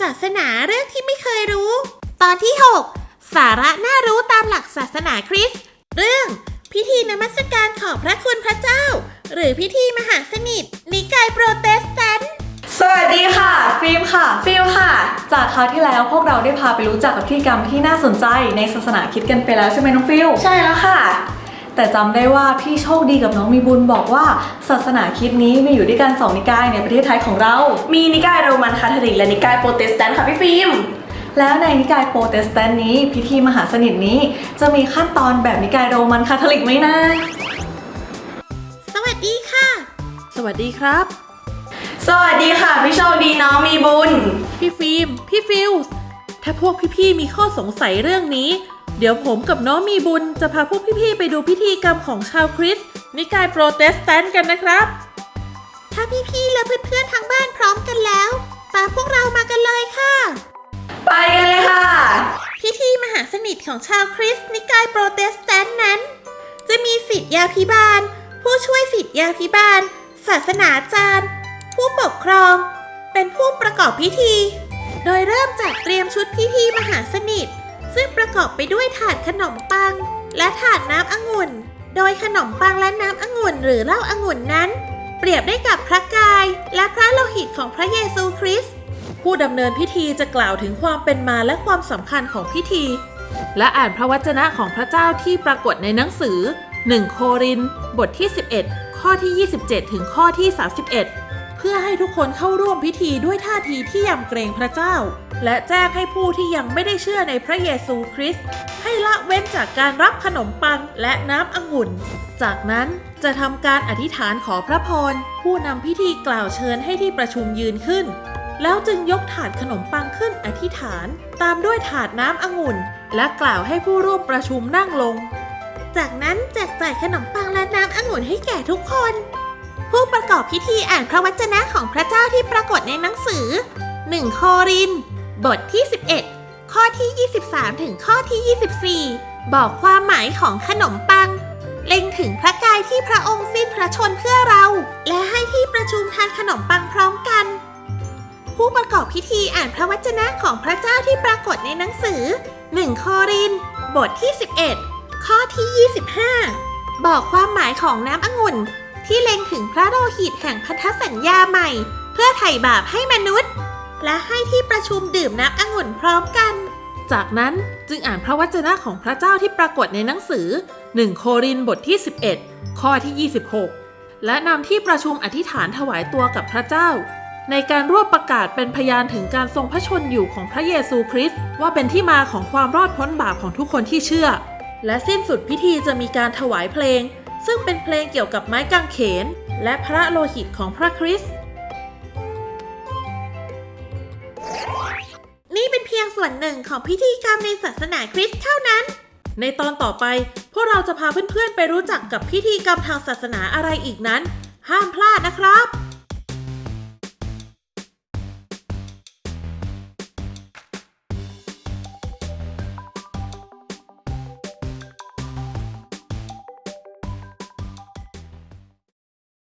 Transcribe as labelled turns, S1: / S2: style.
S1: ศาสนาเรื่องที่ไม่เคยรู้ ตอนที่ 6 สาระน่ารู้ตามหลักศาสนาคริสต์เรื่อง พิธีนมัสการขอบพระคุณพระเจ้า หรือพิธีมหาสนิท นิกายโปรเตสแตนต์
S2: สวัสดีค่ะ ฟิล์มค่ะ ฟิลค่ะ จากคราวที่แล้วพวกเราได้พาไปรู้จักกับพิธีกรรมที่น่าสนใจในศาสนาคริดกันไปแล้วใช่ไหมน้องฟิล
S3: ใช่แล้วค่ะ
S2: แต่จำได้ว่าพี่โชคดีกับน้องมีบุญบอกว่า ศาสนาคริดนี้มีอยู่ด้วยกันสองนิกายในประเทศไทยของเรา
S3: มีนิกายโรมันคาทอลิกและนิกายโปรเตสแตนต์ค่ะพี่ฟิล์ม
S2: แล้วในนิกายโปรเตสแตนต์นี้ พิธีมหาสนิทนี้ จะมีขั้นตอนแบบนิกายโรมันคาทอลิกไหมนะ
S1: สวัสดีค่ะ
S4: สวัสดีครับ
S3: สวัสดีค่ะ พี่โชคดีน้องมีบุญ
S4: พี่ฟิล์มพี่ฟิลส์ถ้าพวกพี่ๆมีข้อสงสัยเรื่องนี้ เดี๋ยวผมกับน้องมีบุญจะพาพวกพี่ ๆ ไปดูพิธีกรรมของชาวคริสต์นิกายโปรเตสแตนต์กันนะครับ
S1: ถ้าพี่ๆและเพื่อนๆทางบ้านพร้อมกันแล้วตามพวกเรามากันเลยค่ะ
S3: ไปกันเลยค่ะ
S1: พิธีมหาสนิทของชาวคริสต์นิกายโปรเตสแตนต์นั้น จะมีสิทธยาพิบาล ผู้ช่วยสิทธยาพิบาล ศาสนาจารย์ ผู้ปกครอง เป็นผู้ประกอบพิธี โดยเริ่มจากเตรียมชุดพิธีมหาสนิท ซึ่งประกอบไปด้วยถาดขนมปัง และถาดน้ำองุ่น โดยขนมปังและน้ำองุ่นหรือเหล้าองุ่นนั้น เปรียบได้กับพระกาย และพระโลหิตของพระเยซูคริสต์
S4: ผู้ดำเนินพิธีจะกล่าวถึงความเป็นมาและความสำคัญของพิธี และอ่านพระวจนะของพระเจ้าที่ปรากฏในหนังสือ 1 โคริน บทที่ 11 ข้อที่ 27 ถึงข้อที่ 31 เพื่อให้ทุกคนเข้าร่วมพิธีด้วยท่าทีที่ยำเกรงพระเจ้า และแจ้งให้ผู้ที่ยังไม่ได้เชื่อในพระเยซูคริสต์ให้ละเว้นจากการรับขนมปังและน้ำองุ่น จากนั้นจะทำการอธิษฐานขอพระพร ผู้นำพิธีกล่าวเชิญให้ที่ประชุมยืนขึ้น แล้วจึงยกถาดขนมปังขึ้นอธิษฐาน ตามด้วยถาดน้ำองุ่น และกล่าวให้ผู้ร่วมประชุมนั่งลง
S1: จากนั้นแจกจ่ายขนมปังและน้ำองุ่นให้แก่ทุกคน ผู้ประกอบพิธีอ่านพระวจนะของพระเจ้าที่ปรากฏในหนังสือ 1 โครินธ์ บทที่ 11 ข้อที่ 23 ถึงข้อที่ 24 บอกความหมายของขนมปัง เล็งถึงพระกายที่พระองค์สิ้นพระชนเพื่อเรา และให้ที่ประชุมทานขนมปังพร้อมกัน ผู้ประกอบพิธีอ่านพระวจนะของพระเจ้าที่ปรากฏในหนังสือ1โคริน บทที่ 11 ข้อที่ 25 บอกความหมายของน้ำองุ่น ที่เล็งถึงพระโลหิตแห่งพันธสัญญาใหม่ เพื่อไถ่บาปให้มนุษย์ และให้ที่ประชุมดื่มน้ำองุ่นพร้อมกัน
S4: จากนั้นจึงอ่านพระวจนะของพระเจ้าที่ปรากฏในหนังสือ 1 โครินบทที่ 11 ข้อที่ 26 และนำที่ประชุมอธิษฐานถวายตัวกับพระเจ้า ในการร่วมประกาศเป็นพยานถึงการทรงพระชนอยู่ของพระเยซูคริสต์ว่าเป็นที่มาของความรอดพ้นบาปของทุกคนที่เชื่อ และสิ้นสุดพิธีจะมีการถวายเพลง ซึ่งเป็นเพลงเกี่ยวกับไม้กางเขน และพระโลหิตของพระคริสต์
S1: ส่วนหนึ่งของพิธีกรรมในศาสนาคริสต์เท่านั้น
S4: ในตอนต่อไป พวกเราจะพาเพื่อนๆไปรู้จักกับพิธีกรรมทางศาสนาอะไรอีกนั้น ห้ามพลาดนะครับ